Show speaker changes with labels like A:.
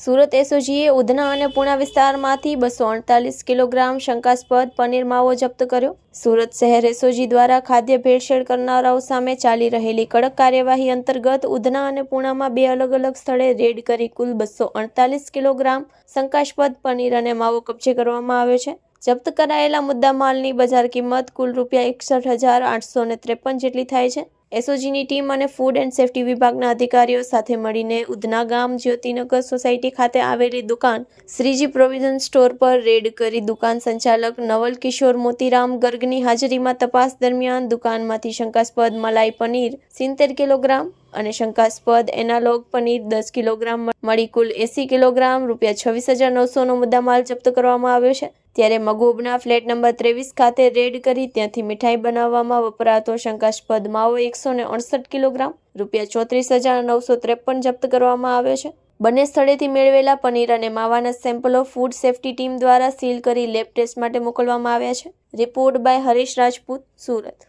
A: સુરત એસઓજીએ ઉધના અને પુણા વિસ્તારમાંથી બસો અડતાલીસ કિલોગ્રામ શંકાસ્પદ પનીર માવો જપ્ત કર્યો. સુરત શહેર એસઓજી દ્વારા ખાદ્ય ભેળસેળ કરનારાઓ સામે ચાલી રહેલી કડક કાર્યવાહી અંતર્ગત ઉધના અને પુણામાં બે અલગ અલગ સ્થળે રેડ કરી કુલ બસો અડતાલીસ કિલોગ્રામ શંકાસ્પદ પનીર અને માવો કબજે કરવામાં આવ્યો છે. જપ્ત કરાયેલા મુદ્દામાલની બજાર કિંમત કુલ રૂપિયા એકસઠ હજાર આઠસો ત્રેપન જેટલી થાય છે. એસઓજીની ટીમ અને ફૂડ એન્ડ સેફ્ટી વિભાગના અધિકારીઓ સાથે મળીને ઉધના ગામ જ્યોતિનગર સોસાયટી ખાતે આવેલી દુકાન શ્રીજી પ્રોવિઝન સ્ટોર પર રેડ કરી દુકાન સંચાલક નવલ કિશોર મોતીરામ ગર્ગની હાજરીમાં તપાસ દરમિયાન દુકાનમાંથી શંકાસ્પદ મલાઈ પનીર સિત્તેર કિલોગ્રામ અને શંકાસ્પદ એનાલોગ પનીર દસ કિલોગ્રામ મળી કુલ એસી કિલોગ્રામ, રૂપિયા છવ્વીસ હજાર નવસોનો મુદ્દામાલ જપ્ત કરવામાં આવ્યો છે. ત્યારે મગોબના ફ્લેટ નંબર ત્રેવીસ ખાતે રેડ કરી ત્યાંથી મીઠાઈ બનાવવામાં વપરાતો શંકાસ્પદ માવો એકસો ને અડસઠ કિલોગ્રામ, રૂપિયા ચોત્રીસ હજાર નવસો ત્રેપન જપ્ત કરવામાં આવ્યો છે. બંને સ્થળેથી મેળવેલા પનીર અને માવાના સેમ્પલો ફૂડ સેફ્ટી ટીમ દ્વારા સીલ કરી લેબ ટેસ્ટ માટે મોકલવામાં આવ્યા છે. Report by Harish Rajput, Surat.